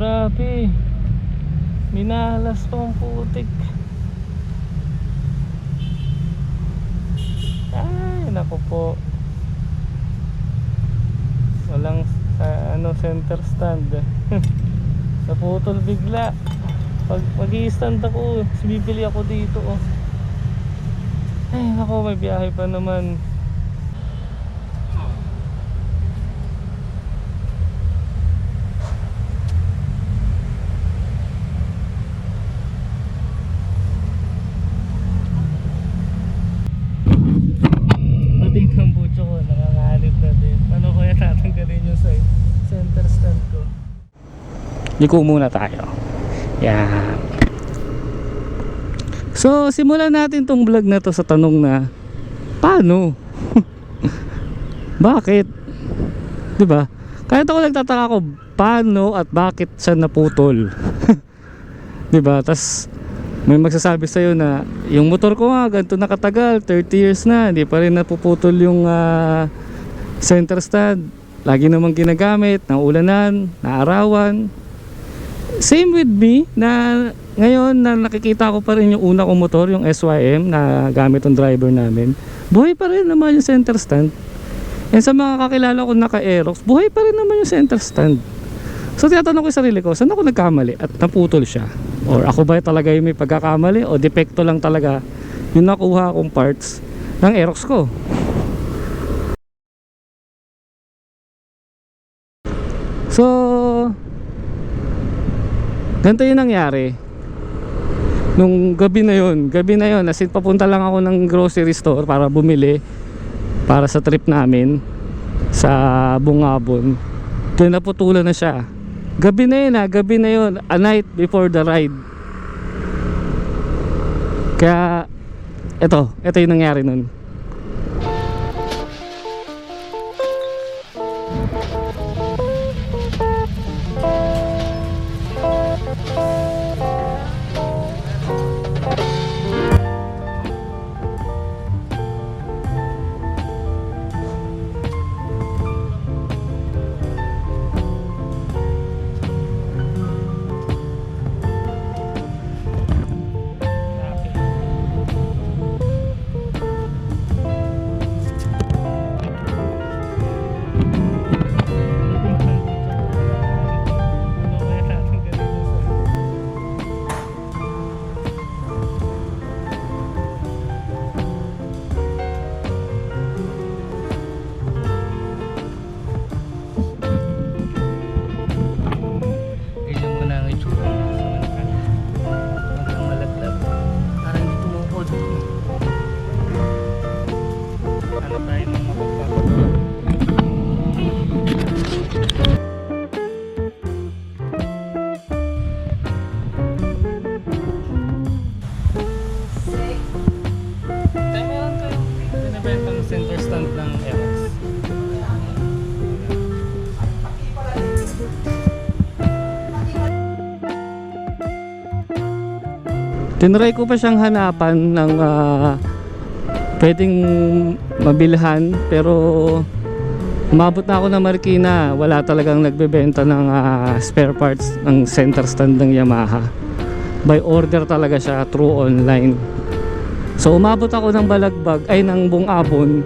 grabe. Minalas ang putik. Ay, naku po. Walang sa ano center stand. Naputol bigla. Pag mag stand ako, tapos bibili ako dito oh. Ay, nako, may biyahe pa naman. Pati ng butso ko, nangangalib na din. Ano kaya tatanggalin yung sa center stand ko? Liko muna tayo. Yan. So, simulan natin tong vlog na to sa tanong na paano? bakit? 'Di ba? Kahit ako nagtataka ko paano at bakit siya naputol. 'Di ba? Tas may magsasabi sa na yung motor ko nga ganito nakatagal 30 years na hindi pa rin napuputol yung ah, center stand lagi namang ginagamit naulanan naarawan same with me na ngayon na nakikita ko pa rin yung una kong motor yung SYM na gamit ng driver namin buhay pa rin naman yung center stand. And sa mga kakilala ko naka Aerox buhay pa rin naman yung center stand. So tinatanong ko sa sarili ko saan ako nagkamali? At naputol siya. Or ako ba talaga yung may pagkakamali? O depekto lang talaga yung nakuha kong parts ng Aerox ko? So ganito yung nangyari. Nung gabi na yun gabi na yun as papunta lang ako ng grocery store para bumili para sa trip namin sa Bungabon. Doon naputulan na siya. Gabi na yun ha gabi na yun a night before the ride. Kaya ito ito yung nangyari nun Tinry ko pa siyang hanapan ng ah, pwedeng mabilhan pero umabot na ako ng Marikina. Wala talagang nagbebenta ng ah, spare parts ng center stand ng Yamaha. By order talaga siya through online. So umabot ako ng balagbag ay ng bungabon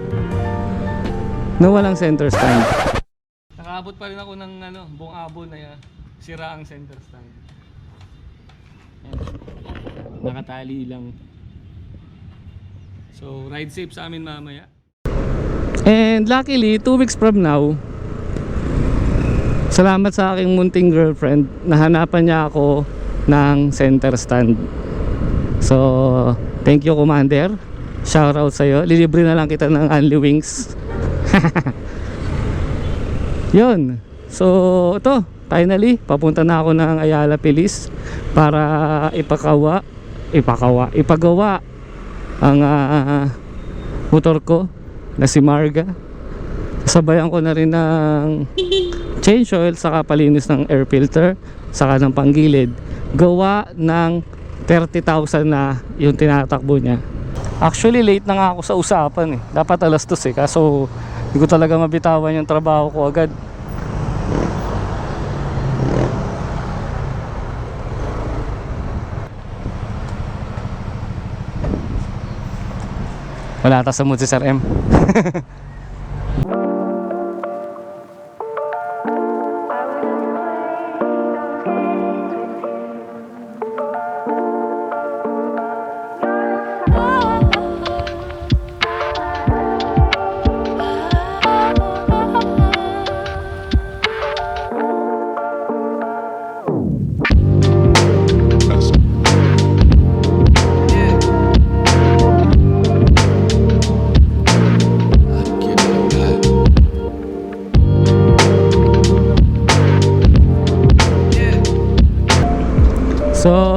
na walang center stand. Nakaabot pa rin ako ng ano, bungabon na sira ang center stand nakatali lang. So ride safe sa amin mamaya. And luckily 2 weeks from now salamat sa aking munting girlfriend. Nahanapan niya ako ng center stand. So thank you commander. Shout out sa'yo. Lilibre na lang kita ng Unli Wings. Yun. So ito. Finally papunta na ako ng Ayala Pilis para ipakawa ipakawa ipagawa ang ah, motor ko na si Marga. Sabayan ko na rin ng change oil saka palinis ng air filter saka ng panggilid. Gawa ng 30,000 na yung tinatakbo niya. Actually late na nga ako sa usapan eh. Dapat alas 2 eh. Kaso hindi ko talaga mabitawan yung trabaho ko agad Wala ata sa mood si Sir M.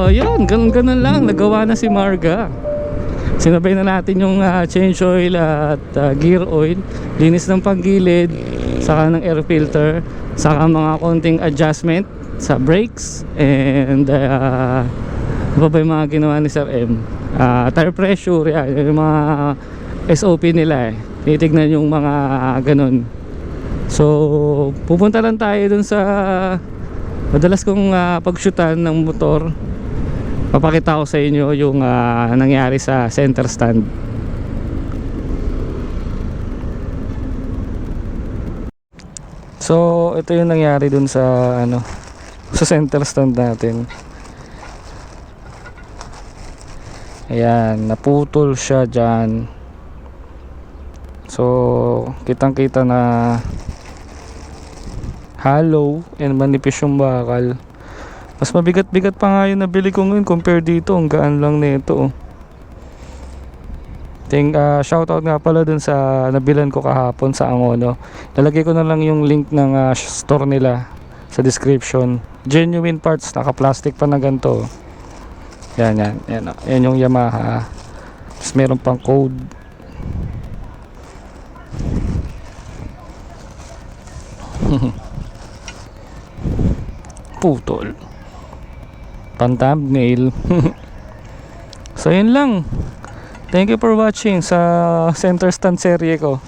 So, yun, ganun ganun lang. Nagawa na si Marga. Sinabay na natin yung ah, change oil at ah, gear oil. Linis ng panggilid, saka ng air filter, saka mga konting adjustment sa brakes and uh, ano ba yung mga ginawa ni Sir M? Ah, tire pressure, yan, yung mga SOP nila eh. Titignan yung mga ganun. So, pupunta lang tayo dun sa madalas kong uh, pagshootan ng motor papakita ko sa inyo yung ah, nangyari sa center stand. So ito yung nangyari dun sa ano sa center stand natin. Ayan naputol siya dyan. So kitang kita na hollow and manipis yung bakal mas mabigat-bigat pa nga yung nabili ko ngayon compare dito ang gaan lang nito oh. Ting uh, shoutout nga pala dun sa nabilan ko kahapon sa Angono. Lalagay ko na lang yung link ng ah, store nila sa description. Genuine parts, naka-plastic pa na ganito. Yan, yan, yan. oh. Yan yung Yamaha. Tapos meron pang code. Putol. Pan thumbnail. so yun lang. Thank you for watching sa center stand serye ko.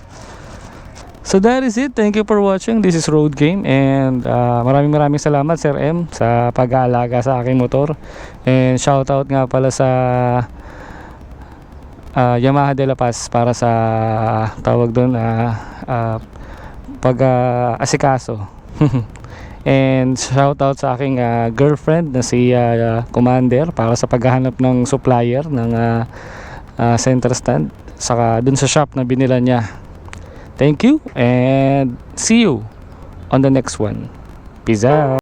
So that is it. Thank you for watching. This is Road Game and uh, maraming maraming salamat Sir M sa pag-aalaga sa aking motor. And shout out nga pala sa uh, Yamaha De La Paz para sa tawag doon uh, uh, pag uh, asikaso. And shout out sa aking uh, girlfriend na si uh, Commander para sa paghahanap ng supplier ng uh, uh, center stand saka dun sa shop na binila niya. Thank you and see you on the next one. Peace out.